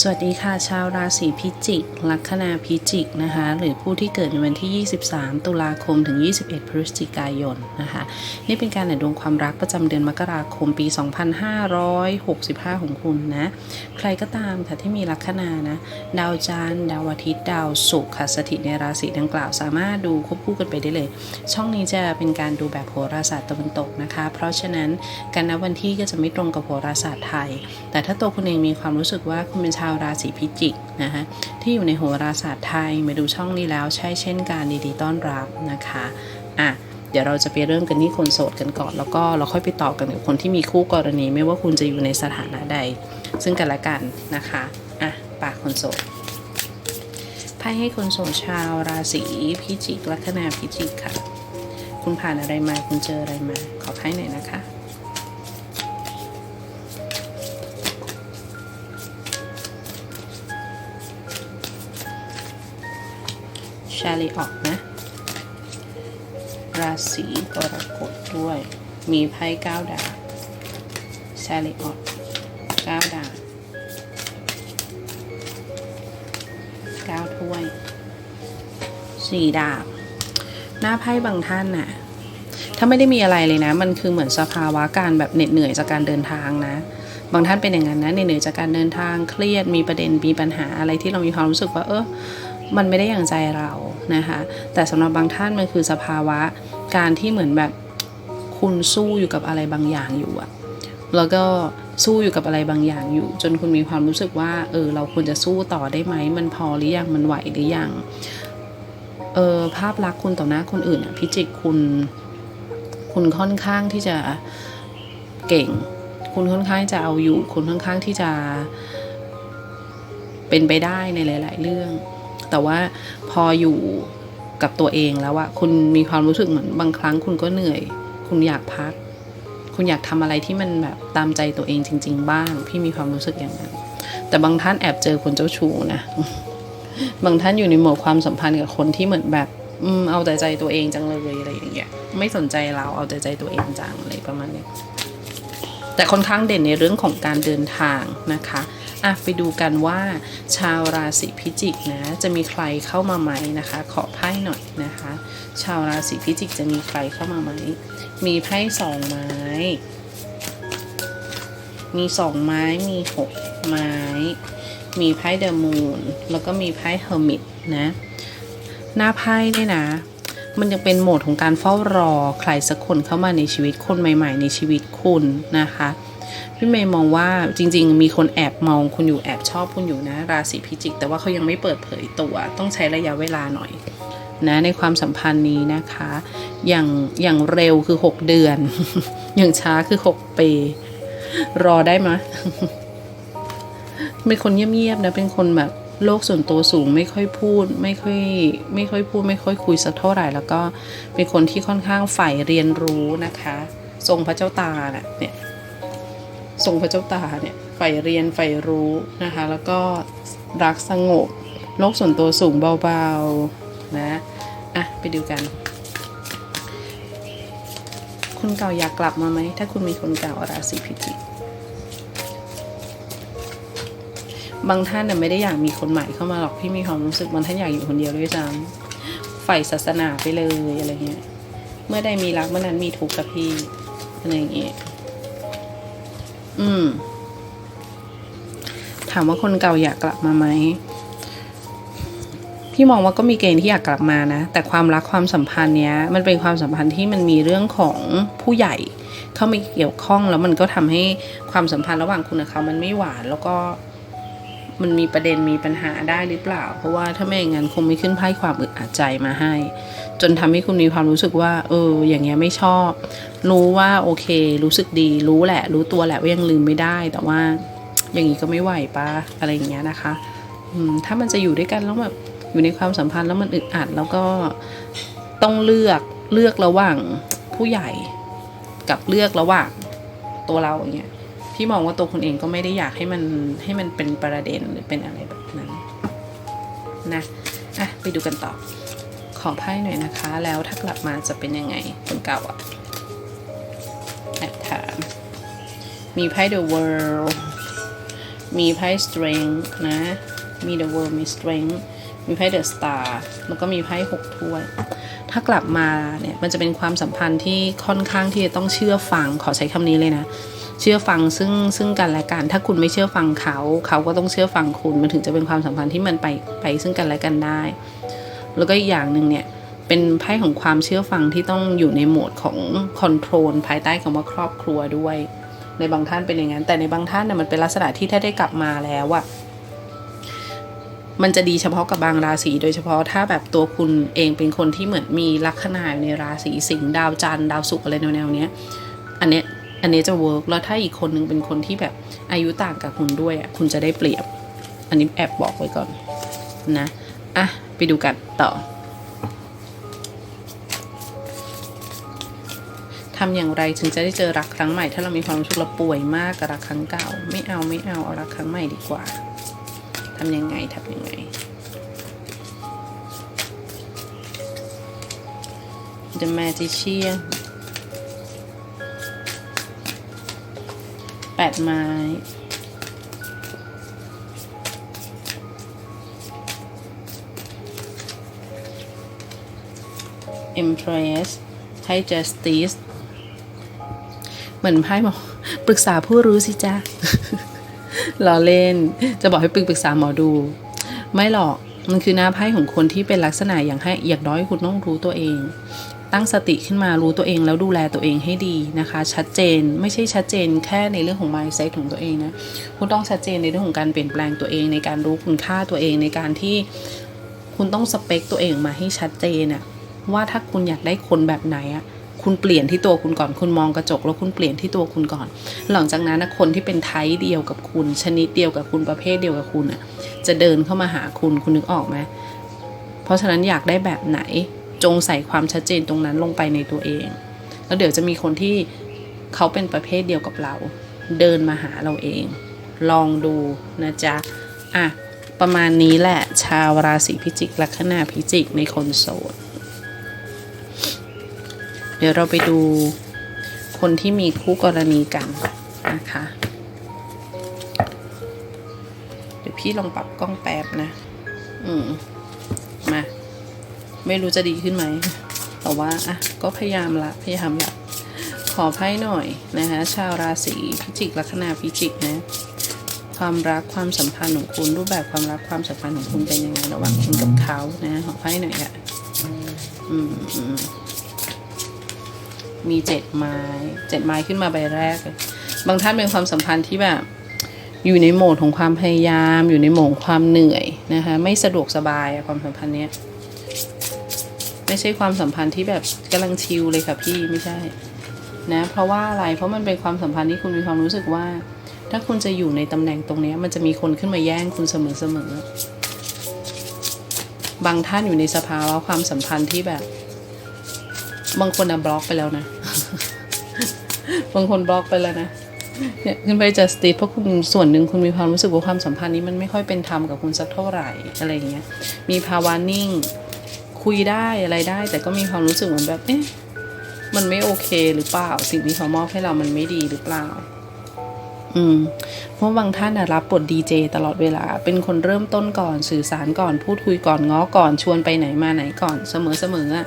สวัสดีค่ะ ชาวราศีพิจิก ลัคนาพิจิกนะคะ หรือผู้ที่เกิดในวันที่ 23 ตุลาคมถึง 21 พฤศจิกายนนะคะ นี่เป็นการอ่านดวงความรักประจำเดือนมกราคมปี 2565 ของคุณนะ ใครก็ตามค่ะที่มีลัคนานะ ดาวจันทร์ดาวอาทิตย์ดาวศุกร์ค่ะสถิตในราศีดังกล่าว สามารถดูควบคู่กันไปได้เลย ช่องนี้จะเป็นการดูแบบโหราศาสตร์ตะวันตกนะคะ เพราะฉะนั้นการนับวันที่ก็จะไม่ตรงกับโหราศาสตร์ไทย แต่ถ้าตัวคุณเองมีความรู้สึกว่าคุณเป็นชาวาวราศีพิจิกนะคะที่อยู่ในโหราศาสตร์ไทยมาดูช่องนี้แล้วใช่เช่นการดีๆต้อนรับนะคะอะเดี๋ยวเราจะไปเริ่มกันที่คนโสดกันก่อน แล้วก็เราค่อยไปต่อกันกับคนที่มีคู่กรณี ไม่ว่าคุณจะอยู่ในสถานะใด ซึ่งกันและกันนะคะอะปากคนโสดไพ่ให้คนโสดชาวราศีพิจิกลัคนาพิจิกค่ะ คุณผ่านอะไรมาคุณเจออะไรมา ขอไพ่หน่อยนะคะ ชาลีออกนะ ราศีกรกฎด้วย มีไพ่เก้าดาบชาลีออกเก้าดาบเก้าถ้วยสี่ดาบ หน้าไพ่บางท่านน่ะ ถ้าไม่ได้มีอะไรเลยนะ มันคือเหมือนสภาวะการแบบเหน็ดเหนื่อยจากการเดินทางนะ บางท่านเป็นอย่างนั้นนะเหนื่อยจากการเดินทางเครียดมีประเด็นมีปัญหาอะไรที่เรามีความรู้สึกว่าเออมันไม่ได้อย่างใจเรา นะคะ แต่สำหรับบางท่านมันคือสภาวะการที่เหมือนแบบคุณสู้อยู่กับอะไรบางอย่างอยู่อะแล้วก็สู้อยู่กับอะไรบางอย่างอยู่ จนคุณมีความรู้สึกว่าเออเราควรจะสู้ต่อได้ไหม มันพอหรือยังมันไหวหรือยังเออภาพลักษณ์คุณต่อหน้าคนอื่นอะพิจิกคุณ คุณค่อนข้างที่จะเก่ง คุณค่อนข้างจะเอาอยู่ คุณค่อนข้างที่จะเป็นไปได้ในหลาย ๆ เรื่อง แต่ว่าพออยู่กับตัวเองแล้วอะคุณมีความรู้สึกเหมือนบางครั้งคุณก็เหนื่อย คุณอยากพัก คุณอยากทำอะไรที่มันแบบตามใจตัวเองจริง ๆ บ้าง พี่มีความรู้สึกอย่างนั้น แต่บางท่านแอบเจอคนเจ้าชู้นะ บางท่านอยู่ในโหมดความสัมพันธ์กับคนที่เหมือนแบบ อืมเอาแต่ใจตัวเองจังเลยอะไรอย่างเงี้ย ไม่สนใจเราเอาแต่ใจตัวเองจังอะไรประมาณนี้แต่ค่อนข้างเด่นในเรื่องของการเดินทางนะคะ อะไปดูกันว่า ชาวราศีพิจิกนะจะมีใครเข้ามาไหมนะคะ ขอไพ่หน่อยนะคะ ชาวราศีพิจิกจะมีใครเข้ามาไหม มีไพ่สองไม้ มีสองไม้มีหกไม้ มีไพ่เดอะมูนแล้วก็มีไพ่เฮอร์มิตนะหน้าไพ่เนี่ยนะมันยังเป็นโหมดของการเฝ้ารอใครสักคนเข้ามาในชีวิตคนใหม่ ๆ ในชีวิตคุณนะคะ พี่เมย์มองว่าจริง ๆ มีคนแอบมองคุณอยู่แอบชอบคุณอยู่นะ ราศีพิจิก แต่ว่าเขายังไม่เปิดเผยตัว ต้องใช้ระยะเวลาหน่อยนะในความสัมพันธ์นี้นะคะ อย่างอย่างเร็วคือ 6 เดือน อย่างช้าคือ 6 ปี รอได้ไหมเป็นคนเงียบๆนะ เป็นคนแบบโลกส่วนตัวสูงไม่ค่อยพูด ไม่ค่อยไม่ค่อยพูด ไม่ค่อยคุยสักเท่าไหร่ แล้วก็เป็นคนที่ค่อนข้างใฝ่เรียนรู้นะคะ ทรงพระเจ้าตาน่ะเนี่ย ทรงพระเจ้าตาเนี่ยใฝ่เรียนใฝ่รู้นะคะ แล้วก็รักสงบโลกส่วนตัวสูงเบาๆนะอะไปดูกัน คนเก่าอยากกลับมาไหม ถ้าคุณมีคนเก่าราศีพิจิกบางท่านน่ะไม่ได้อยากมีคนใหม่เข้ามาหรอกพี่มีความรู้สึกบางท่านอยากอยู่คนเดียวด้วยซ้ำใฝ่ศาสนาไปเลยอะไรเงี้ยเมื่อใดมีรักเมื่อนั้นมีทุกข์กับพี่อะไรอย่างเงี้ย อืม ถามว่าคนเก่าอยากกลับมาไหมพี่มองว่าก็มีเกณฑ์ที่อยากกลับมานะ แต่ความรักความสัมพันธ์เนี้ย มันเป็นความสัมพันธ์ที่มันมีเรื่องของผู้ใหญ่ เข้ามาเกี่ยวข้องแล้วมันก็ทำให้ความสัมพันธ์ระหว่างคุณกับเขามันไม่หวานแล้วก็ มันมีประเด็นมีปัญหาได้หรือเปล่า เพราะว่าถ้าไม่อย่างนั้นคงไม่ขึ้นไพ่ความอึดอัดใจมาให้ จนทำให้คุณมีความรู้สึกว่า เออ อย่างเงี้ยไม่ชอบ รู้ว่าโอเค รู้สึกดี รู้แหละ รู้ตัวแหละว่ายังลืมไม่ได้ แต่ว่าอย่างนี้ก็ไม่ไหวปะอะไรอย่างเงี้ยนะคะถ้ามันจะอยู่ด้วยกันแล้วแบบอยู่ในความสัมพันธ์แล้วมันอึดอัดแล้วก็ต้องเลือกเลือกระหว่างผู้ใหญ่กับเลือกระหว่างตัวเราอย่างเงี้ย พี่มองว่าตัวคุณเองก็ไม่ได้อยากให้มันให้มันเป็นประเด็นหรือเป็นอะไรแบบนั้นนะอะไปดูกันต่อขอไพ่หน่อยนะคะ แล้วถ้ากลับมาจะเป็นยังไงคนเก่าอะแอบถามมีไพ่ The World มีไพ่ strength นะ มี the world มี strength มีไพ่ the star แล้วก็มีไพ่หกถ้วย ถ้ากลับมาเนี่ย มันจะเป็นความสัมพันธ์ที่ค่อนข้างที่จะต้องเชื่อฟัง ขอใช้คำนี้เลยนะ เชื่อฟังซึ่งซึ่งกันและกัน ถ้าคุณไม่เชื่อฟังเขา เขาก็ต้องเชื่อฟังคุณมันถึงจะเป็นความสัมพันธ์ที่มันไปไปซึ่งกันและกันได้ แล้วก็อีกอย่างหนึ่งเนี่ยเป็นไพ่ของความเชื่อฟังที่ต้องอยู่ในโหมดของคอนโทรลภายใต้คำว่าครอบครัวด้วย ในบางท่านเป็นอย่างนั้น แต่ในบางท่านเนี่ยมันเป็นลักษณะที่ถ้าได้กลับมาแล้วอะมันจะดีเฉพาะกับบางราศีโดยเฉพาะถ้าแบบตัวคุณเองเป็นคนที่เหมือนมีลัคนายในราศีสิงห์ดาวจันทร์ดาวศุกร์อะไรแนวๆเนี้ย อันเนี้ย อันนี้จะเวิร์กแล้วถ้าอีกคนนึงเป็นคนที่แบบอายุต่างกับคุณด้วยอะคุณจะได้เปรียบ อันนี้แอบบอกไว้ก่อนนะอะไปดูกันต่อทำอย่างไรถึงจะได้เจอรักครั้งใหม่ ถ้าเรามีความรู้สึกเราป่วยมากกับรักครั้งเก่า ไม่เอาไม่เอาเอารักครั้งใหม่ดีกว่าทำยังไงทำยังไง The Magician แป ดไม้ Empress ให้ Justice เหมือนไพ่บอกปรึกษาผู้รู้สิจ้าล้อเล่น จะบอกให้ปรึกษาหมอดู ไม่หรอก มันคือหน้าไพ่ของคนที่เป็นลักษณะอย่างให้ อยางน้อยคุณต้องรู้ตัวเอง ตั้งสติขึ้นมารู้ตัวเองแล้วดูแลตัวเองให้ดีนะคะ ชัดเจนไม่ใช่ชัดเจนแค่ในเรื่องของ mindset ของตัวเองนะคุณต้องชัดเจนในเรื่องของการเปลี่ยนแปลงตัวเอง ในการรู้คุณค่าตัวเองในการที่คุณต้องสเปคตัวเองมาให้ชัดเจนอะว่าถ้าคุณอยากได้คนแบบไหนอะคุณเปลี่ยนที่ตัวคุณก่อนคุณมองกระจก แล้วคุณเปลี่ยนที่ตัวคุณก่อน หลังจากนั้นนะคนที่เป็นไทป์เดียวกับคุณ ชนิดเดียวกับคุณประเภทเดียวกับคุณอะจะเดินเข้ามาหาคุณคุณนึกออกไหมเพราะฉะนั้นอยากได้แบบไหน จงใส่ความชัดเจนตรงนั้นลงไปในตัวเอง แล้วเดี๋ยวจะมีคนที่เขาเป็นประเภทเดียวกับเรา เดินมาหาเราเอง ลองดูนะจ๊ะ อะ ประมาณนี้แหละ ชาวราศีพิจิกลัคนาพิจิกในคนโสด เดี๋ยวเราไปดูคนที่มีคู่กรณีกันนะคะ เดี๋ยวพี่ลองปรับกล้องแป๊บนะ อืม มา ไม่รู้จะดีขึ้นไหม แต่ว่าอะก็พยายามละ พยายามละ ขอไพ่หน่อยนะคะ ชาวราศีพิจิกลัคนาพิจิกนะ ความรักความสัมพันธ์ของคุณรูปแบบความรักความสัมพันธ์ของคุณเป็นยังไงระหว่างคุณกับเขานะขอไพ่หน่อยค่ะอืมมีเจ็ดไม้เจ็ดไม้ขึ้นมาใบแรกเลยบางท่านเป็นความสัมพันธ์ที่แบบอยู่ในโหมดของความพยายาม อยู่ในโหมดความเหนื่อยนะคะ ไม่สะดวกสบายความสัมพันธ์เนี้ย ไม่ใช่ความสัมพันธ์ที่แบบกำลังชิลเลยค่ะพี่ไม่ใช่ นะ เพราะว่าอะไรเพราะมันเป็นความสัมพันธ์ที่คุณมีความรู้สึกว่า ถ้าคุณจะอยู่ในตำแหน่งตรงนี้มันจะมีคนขึ้นมาแย่งคุณเสมอเสมอๆบางท่านอยู่ในสภาวะความสัมพันธ์ที่แบบ บางคนอะบล็อกไปแล้วนะ บางคนบล็อกไปแล้วนะเนี่ยขึ้นไปจัสติเพราะคุณส่วนหนึ่งคุณมีความรู้สึกว่าความสัมพันธ์นี้มันไม่ค่อยเป็นธรรมกับคุณสักเท่าไหร่อะไรอย่างเงี้ยมีภาวะนิ่ง คุยได้อะไรได้ แต่ก็มีความรู้สึกเหมือนแบบเอ๊ะมันไม่โอเคหรือเปล่า สิ่งที่เขามอบให้เรามันไม่ดีหรือเปล่า อืม เพราะบางท่านรับบทดีเจตลอดเวลา เป็นคนเริ่มต้นก่อนสื่อสารก่อน พูดคุยก่อนง้อก่อนชวนไปไหนมาไหนก่อนเสมอเสมออะ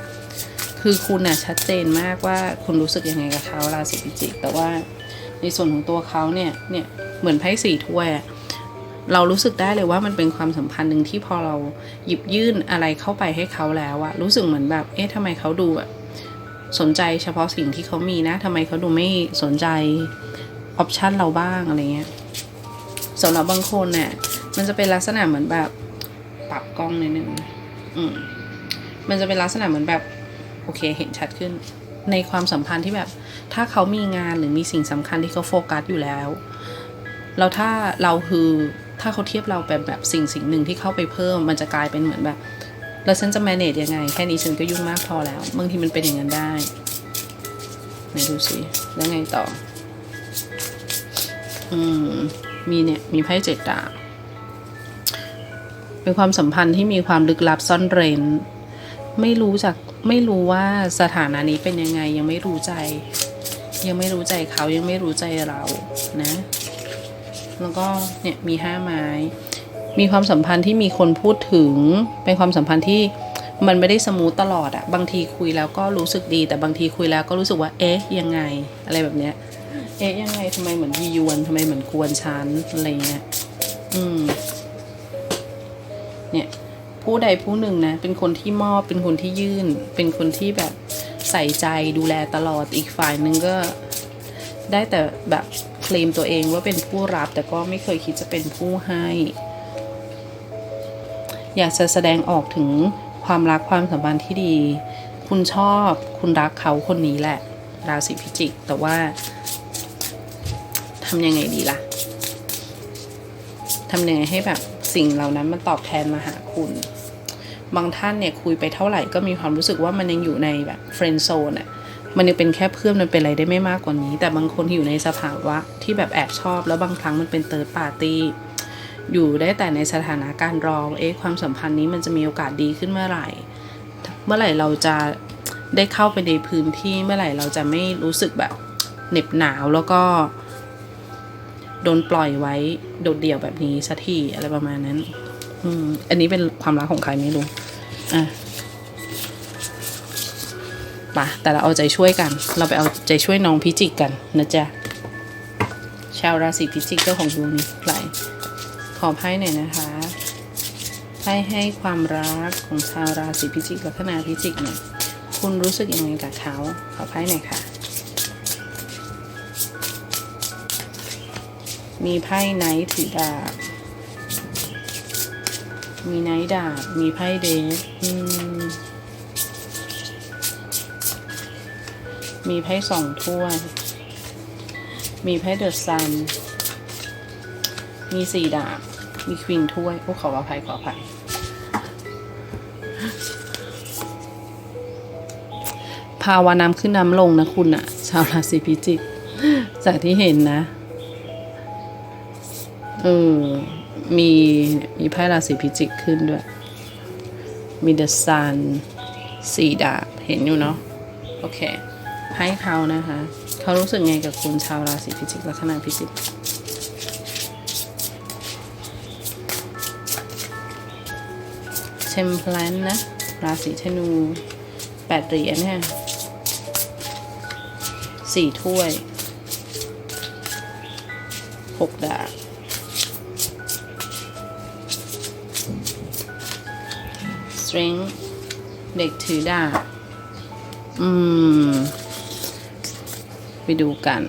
คือคุณน่ะชัดเจนมากว่าคุณรู้สึกยังไงกับเขาราศีพิจิกแต่ว่าในส่วนของตัวเขาเนี่ยเนี่ยเหมือนไพ่สี่ถ้วยอะ เรารู้สึกได้เลยว่ามันเป็นความสัมพันธ์หนึ่งที่พอเราหยิบยื่นอะไรเข้าไปให้เขาแล้วอะรู้สึกเหมือนแบบ เอ๊ะทำไมเขาดูแบบสนใจเฉพาะสิ่งที่เขามีนะทำไมเขาดูไม่สนใจออปชันเราบ้างอะไรเงี้ยสำหรับบางคนเนี่ยมันจะเป็นลักษณะเหมือนแบบปรับกล้องนิดนึงอืมมันจะเป็นลักษณะเหมือนแบบโอเคเห็นชัดขึ้น ในความสัมพันธ์ที่แบบ ถ้าเขามีงานหรือมีสิ่งสำคัญที่เขาโฟกัสอยู่แล้ว แล้วถ้าเราคือ ถ้าเขาเทียบเราแบบแบบสิ่งสิ่งหนึ่งที่เข้าไปเพิ่ม มันจะกลายเป็นเหมือนแบบ แล้วฉันจะ manage ยังไง แค่นี้ฉันก็ยุ่งมากพอแล้วบางทีมันเป็นอย่างนั้นได้ไหนดูสิแล้วไงต่อ อืม มีเนี่ยมีไพ่เจ็ดดาบเป็นความสัมพันธ์ที่มีความลึกลับซ่อนเร้นไม่รู้จักไม่รู้ว่าสถานะนี้เป็นยังไง ยังไม่รู้ใจ ยังไม่รู้ใจเขายังไม่รู้ใจเรานะ แล้วก็เนี่ยมีห้าไม้ มีความสัมพันธ์ที่มีคนพูดถึง เป็นความสัมพันธ์ที่มันไม่ได้สมูทตลอดอะบางทีคุยแล้วก็รู้สึกดี แต่บางทีคุยแล้วก็รู้สึกว่า เอ๊ะ ยังไง อะไรแบบเนี้ย เอ๊ะ ยังไงทำไมเหมือนยียวนทำไมเหมือนกวนชั้นอะไรเงี้ย อืม เนี่ย ผู้ใดผู้หนึ่งนะ เป็นคนที่มอบ เป็นคนที่ยื่น เป็นคนที่แบบใส่ใจดูแลตลอด อีกฝ่ายหนึ่งก็ได้แต่แบบ เคลมตัวเองว่าเป็นผู้รับแต่ก็ไม่เคยคิดจะเป็นผู้ให้ อยากจะแสดงออกถึงความรักความสัมพันธ์ที่ดี คุณชอบคุณรักเขาคนนี้แหละ ราศีพิจิก แต่ว่าทำยังไงดีล่ะทำยังไงให้แบบสิ่งเหล่านั้นมันตอบแทนมาหาคุณ บางท่านเนี่ยคุยไปเท่าไหร่ก็มีความรู้สึกว่ามันยังอยู่ในแบบเฟรนด์โซนอะ มันยังเป็นแค่เพื่อนมันเป็นอะไรได้ไม่มากกว่านี้ แต่บางคนที่อยู่ในสภาวะที่แบบแอบชอบ แล้วบางครั้งมันเป็นเติร์ดปาร์ตี้อยู่ได้แต่ในสถานะการรอเอ๊ะความสัมพันธ์นี้มันจะมีโอกาสดีขึ้นเมื่อไหร่ เมื่อไหร่เราจะได้เข้าไปในพื้นที่เมื่อไหร่เราจะไม่รู้สึกแบบเหน็บหนาวแล้วก็โดนปล่อยไว้โดดเดี่ยวแบบนี้สักทีอะไรประมาณนั้น อืม อันนี้เป็นความรักของใครไม่รู้ อะ ปะแต่เราเอาใจช่วยกัน เราไปเอาใจช่วยน้องพิจิกกันนะจ๊ะ ชาวราศีพิจิกเจ้าของดวงนี้ใครขอไพ่หน่อยนะคะไพ่ให้ความรักของชาวราศีพิจิกลัคนาพิจิกหน่อยคุณรู้สึกยังไงกับเขาขอไพ่หน่อยค่ะ มีไพ่ไนท์ถือดาบ มีไนท์ดาบ มีไพ่เดท มีไพ่สองถ้วย มีไพ่เดอะซัน มีสี่ดาบ มีควีนถ้วยโอ้ขออภัยขออภัย ภาวะน้ำขึ้นน้ำลงนะคุณอะชาวราศีพิจิก จากที่เห็นนะ เออ มีมีไพ่ราศีพิจิกขึ้นด้วย มีเดอะซัน สี่ดาบ เห็นอยู่เนาะ โอเค ให้เขานะคะ เขารู้สึกไงกับคุณชาวราศีพิจิกลัคนาพิจิกเชมพลันนะ ราศีธนูแปดเหรียญเนี่ยสี่ถ้วยหกดาบ strength เด็กถือดาบอืม ไปดูกัน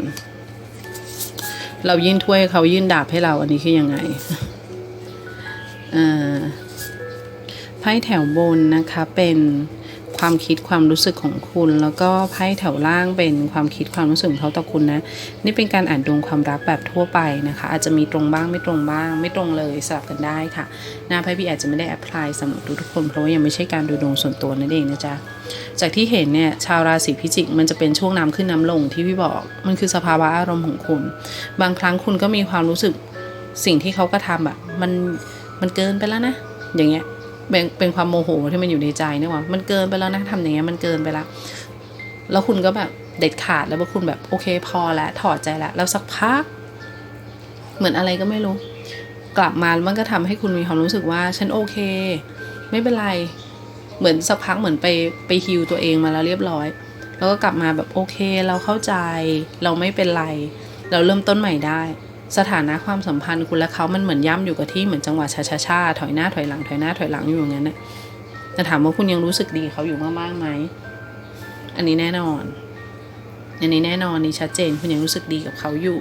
เรายื่นถ้วยเขายื่นดาบให้เราอันนี้คือยังไงอ่าไพ่แถวบนนะคะเป็น ความคิดความรู้สึกของคุณ แล้วก็ไพ่แถวล่างเป็นความคิดความรู้สึกของเขาต่อคุณนะ นี่เป็นการอ่านดวงความรักแบบทั่วไปนะคะ อาจจะมีตรงบ้างไม่ตรงบ้าง ไม่ตรงเลยสลับกันได้ค่ะ หน้าไพ่พี่อาจจะไม่ได้แอพพลายสำหรับทุกคนเพราะว่ายังไม่ใช่การดูดวงส่วนตัวนั่นเองนะจ๊ะจากที่เห็นเนี่ยชาวราศีพิจิกมันจะเป็นช่วงน้ำขึ้นน้ำลงที่พี่บอกมันคือสภาวะอารมณ์ของคุณ บางครั้งคุณก็มีความรู้สึกสิ่งที่เขากระทำอะมันมันเกินไปแล้วนะ อย่างเงี้ย เป็นเป็นความโมโหที่มันอยู่ในใจเนี่ยว่ามันเกินไปแล้วนะทำอย่างเงี้ยมันเกินไปแล้ว แล้วคุณก็แบบเด็ดขาดแล้วว่าคุณแบบโอเคพอแล้วถอดใจแล้วแล้วสักพัก เหมือนอะไรก็ไม่รู้ กลับมาแล้วมันก็ทำให้คุณมีความรู้สึกว่า ฉันโอเค ไม่เป็นไร เหมือนสักพักเหมือนไปไปฮิวตัวเองมาแล้วเรียบร้อย แล้วก็กลับมาแบบโอเค เราเข้าใจ เราไม่เป็นไร เราเริ่มต้นใหม่ได้ สถานะความสัมพันธ์คุณและเขามันเหมือนย่ำอยู่กับที่เหมือนจังหวะชาชาชาถอยหน้าถอยหลังถอยหน้าถอยหลังอยู่อย่างนั้นนะแต่ถามว่าคุณยังรู้สึกดีเขาอยู่มากๆไหมอันนี้แน่นอน อันนี้แน่นอนนี่ชัดเจนคุณยังรู้สึกดีกับเขาอยู่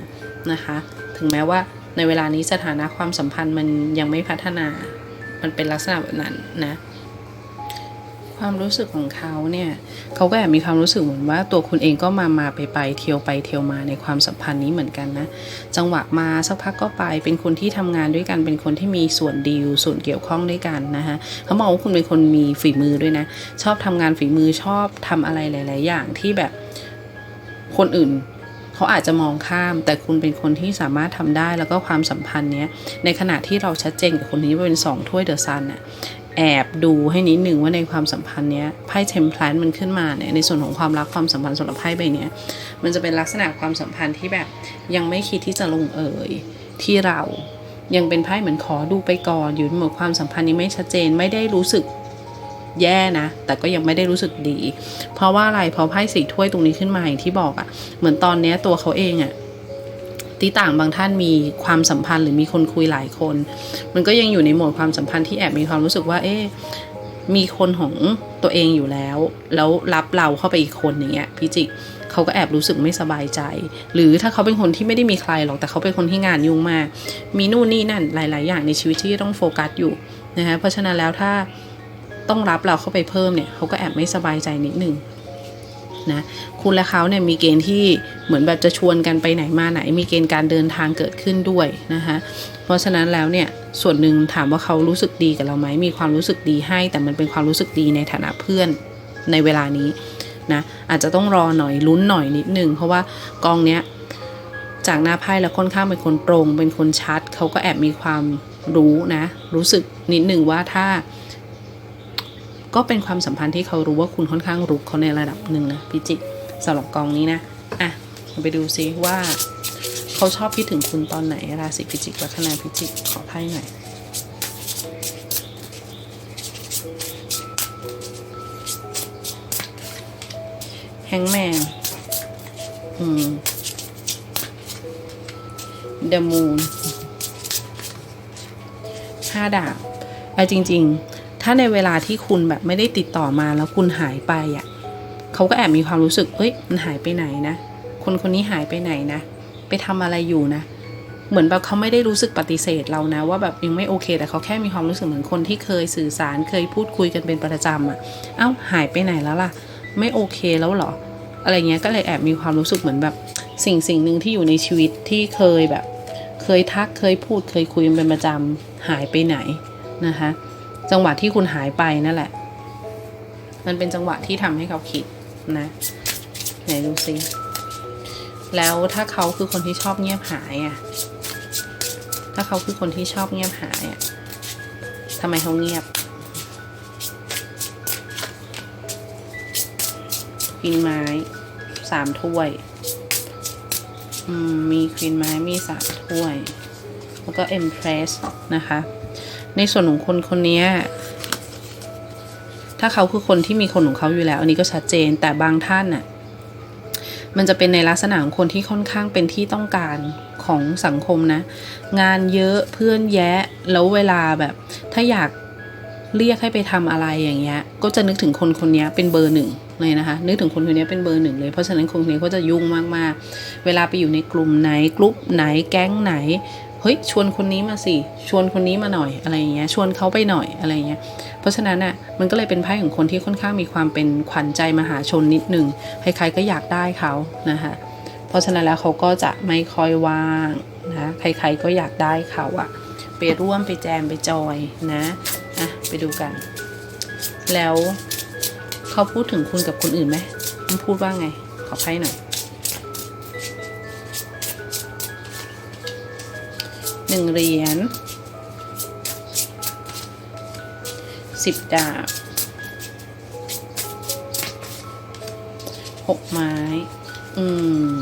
นะคะ ถึงแม้ว่าในเวลานี้สถานะความสัมพันธ์มันยังไม่พัฒนา มันเป็นลักษณะแบบนั้นนะ ความรู้สึกของเขาเนี่ยเขาก็แอบมีความรู้สึกเหมือนว่าตัวคุณเองก็มามาไปไปเที่ยวไปเที่ยวมาในความสัมพันธ์นี้เหมือนกันนะจังหวะมาสักพักก็ไปเป็นคนที่ทำงานด้วยกันเป็นคนที่มีส่วนดีลส่วนเกี่ยวข้องด้วยกันนะคะเขามองว่าคุณเป็นคนมีฝีมือด้วยนะ ชอบทำงานฝีมือชอบทำอะไรหลาย ๆ อย่างที่แบบคนอื่นเขาอาจจะมองข้าม แต่คุณเป็นคนที่สามารถทำได้แล้วก็ความสัมพันธ์เนี้ยในขณะที่เราชัดเจนกับคนนี้ว่าเป็นสองถ้วยเดอะซันน่ะ แอบดูให้นิดหนึ่งว่าในความสัมพันธ์เนี้ยไพ่เทมเพลนมันขึ้นมาเนี่ยในส่วนของความรักความสัมพันธ์สำหรับไพ่ใบเนี้ยมันจะเป็นลักษณะความสัมพันธ์ที่แบบยังไม่คิดที่จะลงเอยที่เรายังเป็นไพ่เหมือนขอดูไปก่อนอยู่ในหมดความสัมพันธ์นี้ไม่ชัดเจนไม่ได้รู้สึกแย่นะ แต่ก็ยังไม่ได้รู้สึกดี เพราะว่าอะไรเพราะไพ่สีถ้วยตรงนี้ขึ้นมาอย่างที่บอกอะ่ะ เหมือนตอนเนี้ยตัวเขาเองอะ่ะ ที่ต่างบางท่านมีความสัมพันธ์หรือมีคนคุยหลายคน มันก็ยังอยู่ในโหมดความสัมพันธ์ที่แอบมีความรู้สึกว่า เอ๊ะมีคนของตัวเองอยู่แล้ว แล้วรับเราเข้าไปอีกคนอย่างเงี้ยพิจิกเขาก็แอบรู้สึกไม่สบายใจ หรือถ้าเขาเป็นคนที่ไม่ได้มีใครหรอกแต่เขาเป็นคนที่งานยุ่งมาก มีนู่นนี่นั่นหลาย ๆ อย่างในชีวิตที่ต้องโฟกัสอยู่นะคะเพราะฉะนั้นแล้วถ้าต้องรับเราเข้าไปเพิ่มเนี่ยเขาก็แอบไม่สบายใจนิดนึงนะ คุณและเขาเนี่ยมีเกณฑ์ที่เหมือนแบบจะชวนกันไปไหนมาไหน มีเกณฑ์การเดินทางเกิดขึ้นด้วยนะคะเพราะฉะนั้นแล้วเนี่ยส่วนหนึ่งถามว่าเขารู้สึกดีกับเราไหมมีความรู้สึกดีให้ แต่มันเป็นความรู้สึกดีในฐานะเพื่อนในเวลานี้นะอาจจะต้องรอหน่อยลุ้นหน่อยนิดนึงเพราะว่ากองเนี้ยจากหน้าไพ่แล้วค่อนข้างเป็นคนตรง เป็นคนชัด เขาก็แอบมีความรู้นะ รู้สึกนิดหนึ่งว่าถ้า ก็เป็นความสัมพันธ์ที่เขารู้ว่าคุณค่อนข้างรุกเขาในระดับหนึ่งนะพิจิก สำหรับกองนี้นะ อะไปดูซิว่า เขาชอบคิดถึงคุณตอนไหน ราศีพิจิกลัคนาพิจิกขอไพ่หน่อยแฮงแมนอืมเดมูนห้าดาบเอาจริง ๆ ถ้าในเวลาที่คุณแบบไม่ได้ติดต่อมาแล้วคุณหายไปอะ เขาก็แอบมีความรู้สึก เอ้ย มันหายไปไหนนะ คนคนนี้หายไปไหนนะ ไปทำอะไรอยู่นะ เหมือนแบบเขาไม่ได้รู้สึกปฏิเสธเรานะ ว่าแบบยังไม่โอเค แต่เขาแค่มีความรู้สึกเหมือนคนที่เคยสื่อสาร เคยพูดคุยกันเป็นประจำอะ่ะ เอ้า หายไปไหนแล้วล่ะ ไม่โอเคแล้วเหรอ อะไรเงี้ย ก็เลยแอบมีความรู้สึกเหมือนแบบ สิ่งสิ่งหนึ่งที่อยู่ในชีวิตที่เคยแบบ เคยทัก เคยพูด เคยคุยเป็นประจำหายไปไหนนะคะ จังหวะที่คุณหายไปนั่นแหละมันเป็นจังหวะที่ทำให้เขาคิด นะ ไหนดูซิแล้วถ้าเขาคือคนที่ชอบเงียบหายอะ ถ้าเขาคือคนที่ชอบเงียบหายอะทำไมเขาเงียบควีนไม้สามถ้วยมมีควีนไม้มีสามถ้วย แล้วก็เอ็มเพรสนะคะ ในส่วนของคนคนนี้ ถ้าเขาคือคนที่มีคนของเขาอยู่แล้ว อันนี้ก็ชัดเจน แต่บางท่านน่ะ มันจะเป็นในลักษณะของคนที่ค่อนข้างเป็นที่ต้องการของสังคมนะ งานเยอะเพื่อนแยะ แล้วเวลาแบบ ถ้าอยากเรียกให้ไปทำอะไรอย่างเงี้ย ก็จะนึกถึงคนคนนี้เป็นเบอร์หนึ่งเลยนะคะ นึกถึงคนคนนี้เป็นเบอร์หนึ่งเลย เพราะฉะนั้นคนคนนี้ก็จะยุ่งมากๆ เวลาไปอยู่ในกลุ่มไหนกลุ่มไหนแก๊งไหน เฮ้ยชวนคนนี้มาสิชวนคนนี้มาหน่อยอะไรอย่างเงี้ยชวนเขาไปหน่อยอะไรอย่างเงี้ยเพราะฉะนั้นอะมันก็เลยเป็นไพ่ของคนที่ค่อนข้างมีความเป็นขวัญใจมหาชนนิดหนึ่งใครๆก็อยากได้เขานะคะเพราะฉะนั้นแล้วเขาก็จะไม่ค่อยว่างนะใครๆก็อยากได้เขาอะไปร่วมไปแจมไปจอยนะอะไปดูกัน แล้วเขาพูดถึงคุณกับคนอื่นไหมมันพูดว่าไงขอไพ่หน่อย หนึ่งเหรียญสิบดาบหกไม้ อืม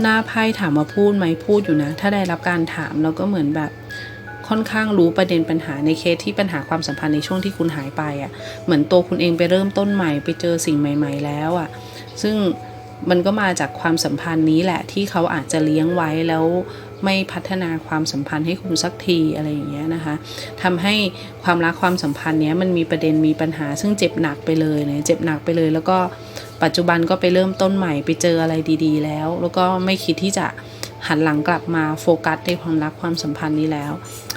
หน้าไพ่ถามว่าพูดไหมพูดอยู่นะ ถ้าได้รับการถามเราก็เหมือนแบบค่อนข้างรู้ประเด็นปัญหาในเคสที่ปัญหาความสัมพันธ์ในช่วงที่คุณหายไปอะ่ะ เหมือนตัวคุณเองไปเริ่มต้นใหม่ไปเจอสิ่งใหม่ ๆ แล้วอะ่ะ ซึ่ง มันก็มาจากความสัมพันธ์นี้แหละที่เขาอาจจะเลี้ยงไว้แล้วไม่พัฒนาความสัมพันธ์ให้คุณสักทีอะไรอย่างเงี้ยนะคะทำให้ความรักความสัมพันธ์เนี้ยมันมีประเด็นมีปัญหา ซึ่งเจ็บหนักไปเลยเนี่ยเจ็บหนักไปเลย แล้วก็ปัจจุบันก็ไปเริ่มต้นใหม่ไปเจออะไรดีๆ แล้ว แล้วก็ไม่คิดที่จะหันหลังกลับมาโฟกัสในความรักความสัมพันธ์นี้แล้ว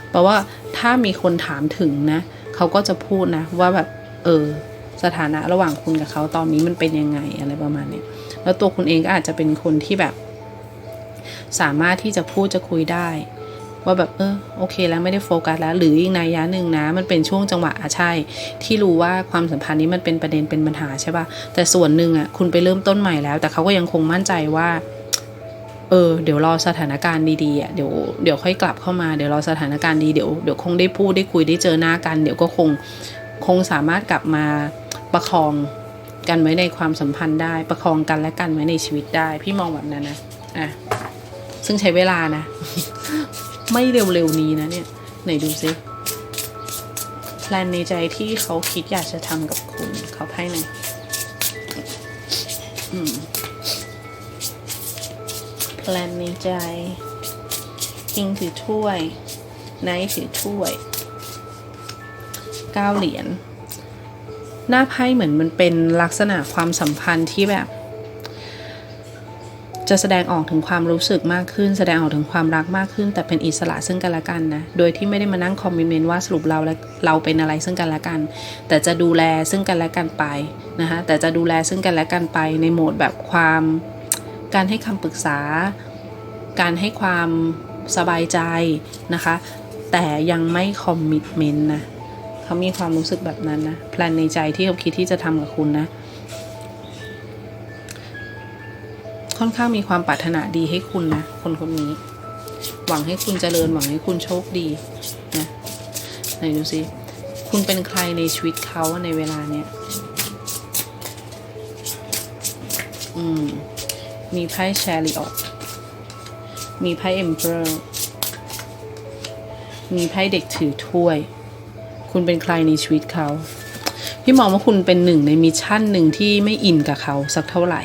เพราะว่าถ้ามีคนถามถึงนะเขาก็จะพูดนะว่าแบบเออสถานะระหว่างคุณกับเขาตอนนี้มันเป็นยังไงอะไรประมาณเนี้ย แล้วตัวคุณเองก็อาจจะเป็นคนที่แบบ สามารถที่จะพูดจะคุยได้ ว่าแบบเออโอเคแล้วไม่ได้โฟกัสแล้ว หรืออีกนัยยะหนึ่งนะ มันเป็นช่วงจังหวะอะใช่ ที่รู้ว่าความสัมพันธ์นี้มันเป็นประเด็นเป็นปัญหาใช่ปะแต่ส่วนหนึ่งอะคุณไปเริ่มต้นใหม่แล้ว แต่เขาก็ยังคงมั่นใจว่าเออเดี๋ยวรอสถานการณ์ดีๆอะเดี๋ยวเดี๋ยวค่อยกลับเข้ามาเดี๋ยวรอสถานการณ์ดีเดี๋ยวเดี๋ยวคงได้พูดได้คุยได้เจอหน้ากัน เดี๋ยวก็คงคงสามารถกลับมาประคอง กันไว้ในความสัมพันธ์ได้ ประคองกันและกันไว้ในชีวิตได้ พี่มองแบบนั้นนะอะซึ่งใช้เวลานะ ไม่เร็วๆนี้นะเนี่ย ไหนดูซิแพลนในใจที่เขาคิดอยากจะทำกับคุณเขาไพ่ไหนแพลนในใจคิงถือถ้วย ไนท์ถือถ้วยเก้าเหรียญ หน้าไพ่เหมือนมันเป็นลักษณะความสัมพันธ์ที่แบบ จะแสดงออกถึงความรู้สึกมากขึ้น แสดงออกถึงความรักมากขึ้น แต่เป็นอิสระซึ่งกันและกันนะ โดยที่ไม่ได้มานั่งคอมมิเมนต์ว่าสรุปเราและเราเป็นอะไรซึ่งกันและกัน แต่จะดูแลซึ่งกันและกันไปนะคะแต่จะดูแลซึ่งกันและกันไปในโหมดแบบความ การให้คำปรึกษา การให้ความสบายใจนะคะ แต่ยังไม่คอมมิ t เมนต์นะ เขามีความรู้สึกแบบนั้นนะแพลนในใจที่เขาคิดที่จะทำกับคุณนะ ค่อนข้างมีความปรารถนาดีให้คุณนะ คนคนนี้ หวังให้คุณเจริญหวังให้คุณโชคดีนะไหนดูสิคุณเป็นใครในชีวิตเขาในเวลาเนี้ยอืมมีไพ่แชริออตมีไพ่เอ็มเพอร์ มีไพ่เด็กถือถ้วย คุณเป็นใครในชีวิตเขาพี่มองว่าคุณเป็นหนึ่งในมิชชั่นหนึ่งที่ไม่อินกับเขาสักเท่าไหร่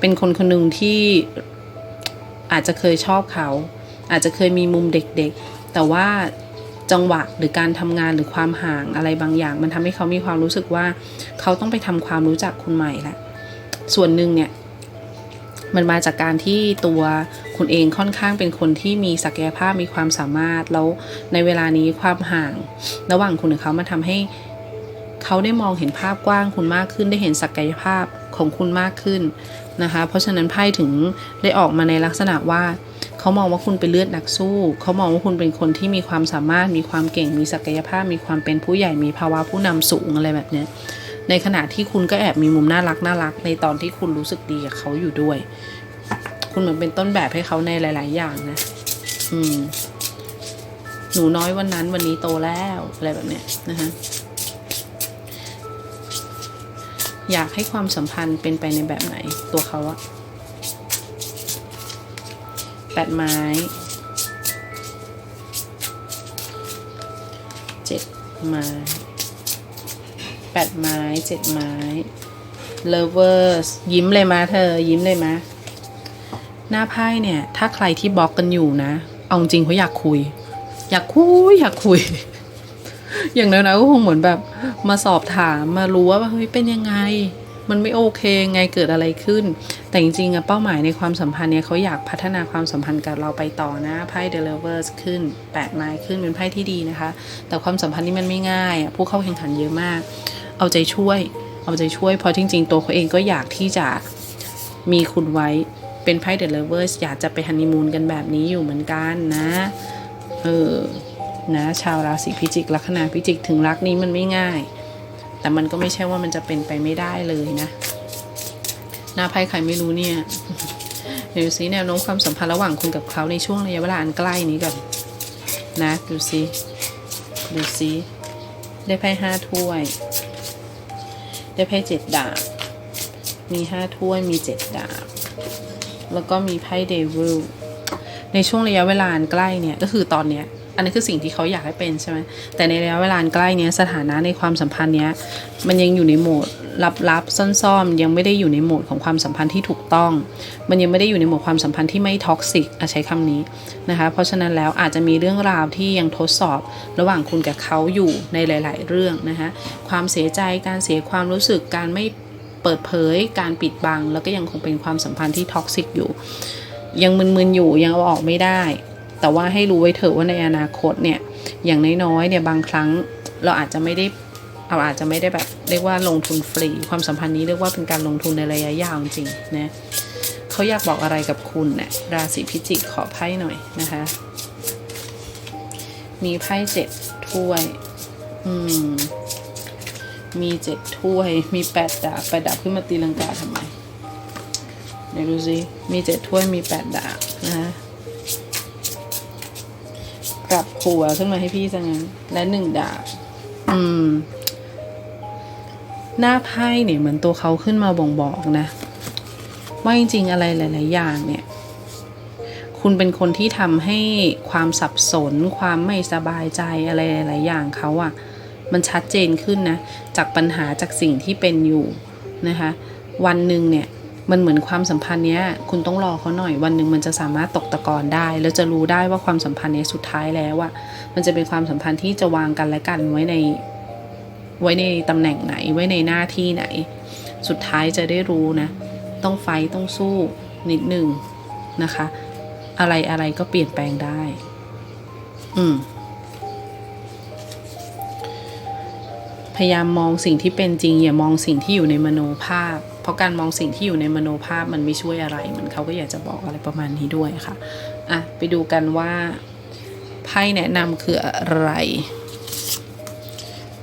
เป็นคนคนหนึ่งที่อาจจะเคยชอบเขา อาจจะเคยมีมุมเด็กๆ แต่ว่าจังหวะหรือการทำงานหรือความห่างอะไรบางอย่าง มันทำให้เขามีความรู้สึกว่าเขาต้องไปทำความรู้จักคุณใหม่ละส่วนหนึ่งเนี่ย มันมาจากการที่ตัวคุณเองค่อนข้างเป็นคนที่มีศักยภาพมีความสามารถแล้วในเวลานี้ความห่าง ระหว่างคุณกับเขามาทำให้เขาได้มองเห็นภาพกว้างคุณมากขึ้นได้เห็นศักยภาพของคุณมากขึ้นนะคะ เพราะฉะนั้นไพ่ถึงได้ออกมาในลักษณะว่าเขามองว่าคุณเป็นเลือดนักสู้ เขามองว่าคุณเป็นคนที่มีความสามารถ มีความเก่ง มีศักยภาพ มีความเป็นผู้ใหญ่ มีภาวะผู้นำสูงอะไรแบบเนี้ย ในขณะที่คุณก็แอบมีมุมน่ารักน่ารักในตอนที่คุณรู้สึกดีกับเขาอยู่ด้วย คุณเหมือนเป็นต้นแบบให้เขาในหลาย ๆ อย่างนะ อืม หนูน้อยวันนั้นวันนี้โตแล้วอะไรแบบเนี้ยนะคะอยากให้ความสัมพันธ์เป็นไปในแบบไหน ตัวเขาอะแปดไม้เจ็ดไม้ แปดไม้เจ็ดไม้ lovers ยิ้มเลยมาเธอ ยิ้มเลยมาหน้าไพ่เนี่ย ถ้าใครที่บล็อกกันอยู่นะ เอาจริงเขาอยากคุย อยากคุย อยากคุย อย่างน้อยๆก็คงเหมือนแบบมาสอบถามมารู้ว่าเฮ้ยเป็นยังไง มันไม่โอเคไงเกิดอะไรขึ้น แต่จริงๆอะเป้าหมายในความสัมพันธ์เนี่ยเขาอยากพัฒนาความสัมพันธ์กับเราไปต่อนะไพ่ The Lovers ขึ้นแปดไม้ขึ้นเป็นไพ่ที่ดีนะคะ แต่ความสัมพันธ์นี่มันไม่ง่ายผู้เข้าแข่งขันเยอะมาก เอาใจช่วย เอาใจช่วย เพราะจริง ๆ ตัวเขาเองก็อยากที่จะมีคุณไว้เป็นไพ่ The Lovers อยากจะไปฮันนีมูนกันแบบนี้อยู่เหมือนกันนะ เออ นะ ชาวราศีพิจิกลัคนาพิจิกถึงรักนี้มันไม่ง่าย แต่มันก็ไม่ใช่ว่ามันจะเป็นไปไม่ได้เลยนะ หน้าไพ่ใครไม่รู้เนี่ยเดี๋ยวดูซิแนวโน้มความสัมพันธ์ระหว่างคุณกับเขาในช่วงระยะเวลาอันใกล้นี้ก่อนนะดูซิดูซิได้ไพ่ห้าถ้วย ได้ไพ่เจ็ดดาบ มีห้าถ้วยมีเจ็ดดาบ แล้วก็มีไพ่เดวิลในช่วงระยะเวลาใกล้เนี่ยก็คือตอนเนี้ยอันนี้คือสิ่งที่เขาอยากให้เป็นใช่ไหมแต่ในระยะเวลาใกล้เนี้ยสถานะในความสัมพันธ์เนี้ยมันยังอยู่ในโหมด ลับๆ ซ่อนๆ ยังไม่ได้อยู่ในโหมดของความสัมพันธ์ที่ถูกต้อง มันยังไม่ได้อยู่ในโหมดความสัมพันธ์ที่ไม่ท็อกซิกอะใช้คำนี้นะคะ เพราะฉะนั้นแล้วอาจจะมีเรื่องราวที่ยังทดสอบระหว่างคุณกับเขาอยู่ในหลาย ๆ เรื่องนะคะความเสียใจการเสียความรู้สึกการไม่เปิดเผยการปิดบัง แล้วก็ยังคงเป็นความสัมพันธ์ที่ท็อกซิกอยู่ ยังมึนๆอยู่ยังเอาออกไม่ได้ แต่ว่าให้รู้ไว้เถอะว่าในอนาคตเนี่ยอย่างน้อยๆเนี่ยบางครั้งเราอาจจะไม่ได้ เราอาจจะไม่ได้แบบเรียกว่าลงทุนฟรี ความสัมพันธ์นี้เรียกว่าเป็นการลงทุนในระยะยาวจริงๆนะเขาอยากบอกอะไรกับคุณเนี่ยราศีพิจิกขอไพ่หน่อยนะคะ มีไพ่เจ็ดถ้วย อืม มีเจ็ดถ้วย มีแปดดาบแปดดาบขึ้นมาตีลังกาทำไมเดี๋ยวดูสิมีเจ็ดถ้วยมีแปดดาบนะคะกลับหัวขึ้นมาให้พี่ซะงั้นและหนึ่งดาบ อืม หน้าไพ่เนี่ยเหมือนตัวเขาขึ้นมาบ่งบอกนะ ว่าจริงๆอะไรหลาย ๆ อย่างเนี่ย คุณเป็นคนที่ทำให้ความสับสน ความไม่สบายใจอะไรหลาย ๆ อย่างเขาอะมันชัดเจนขึ้นนะ จากปัญหาจากสิ่งที่เป็นอยู่นะคะ วันหนึ่งเนี่ยมันเหมือนความสัมพันธ์เนี้ย คุณต้องรอเขาหน่อยวันหนึ่งมันจะสามารถตกตะกอนได้ แล้วจะรู้ได้ว่าความสัมพันธ์เนี้ยสุดท้ายแล้วอะมันจะเป็นความสัมพันธ์ที่จะวางกันและกันไว้ใน ไว้ในตำแหน่งไหนไว้ในหน้าที่ไหน สุดท้ายจะได้รู้นะ ต้องไฟต้องสู้นิดหนึ่งนะคะ อะไรอะไรก็เปลี่ยนแปลงได้ อืม พยายามมองสิ่งที่เป็นจริง อย่ามองสิ่งที่อยู่ในมโนภาพ เพราะการมองสิ่งที่อยู่ในมโนภาพมันไม่ช่วยอะไรเหมือนเขาก็อยากจะบอกอะไรประมาณนี้ด้วยค่ะ อะ ไปดูกันว่าไพ่แนะนำคืออะไร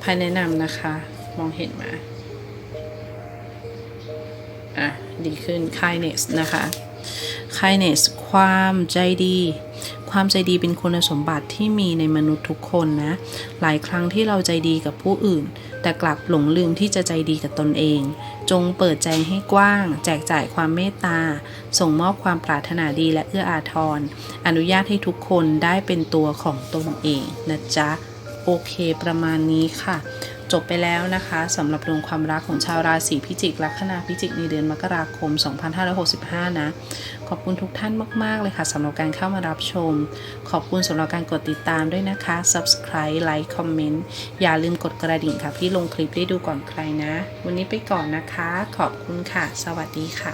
ไพ่แนะนำนะคะ มองเห็นมาอะ ดีขึ้น kindness นะคะ kindness ความใจดี ความใจดีเป็นคุณสมบัติที่มีในมนุษย์ทุกคนนะ หลายครั้งที่เราใจดีกับผู้อื่น แต่กลับหลงลืมที่จะใจดีกับตนเอง จงเปิดใจให้กว้าง แจกจ่ายความเมตตา ส่งมอบความปรารถนาดีและเอื้ออาทร อนุญาตให้ทุกคนได้เป็นตัวของตนเองนะจ๊ะ โอเคประมาณนี้ค่ะ จบไปแล้วนะคะสำหรับดวงความรักของชาวราศีพิจิก ลัคนาพิจิกในเดือนมกราคม 2565 นะ ขอบคุณทุกท่านมาก ๆ เลยค่ะสำหรับการเข้ามารับชม ขอบคุณสำหรับการกดติดตามด้วยนะคะ subscribe like comment อย่าลืมกดกระดิ่งค่ะ พี่ลงคลิปได้ดูก่อนใครนะ วันนี้ไปก่อนนะคะ ขอบคุณค่ะ สวัสดีค่ะ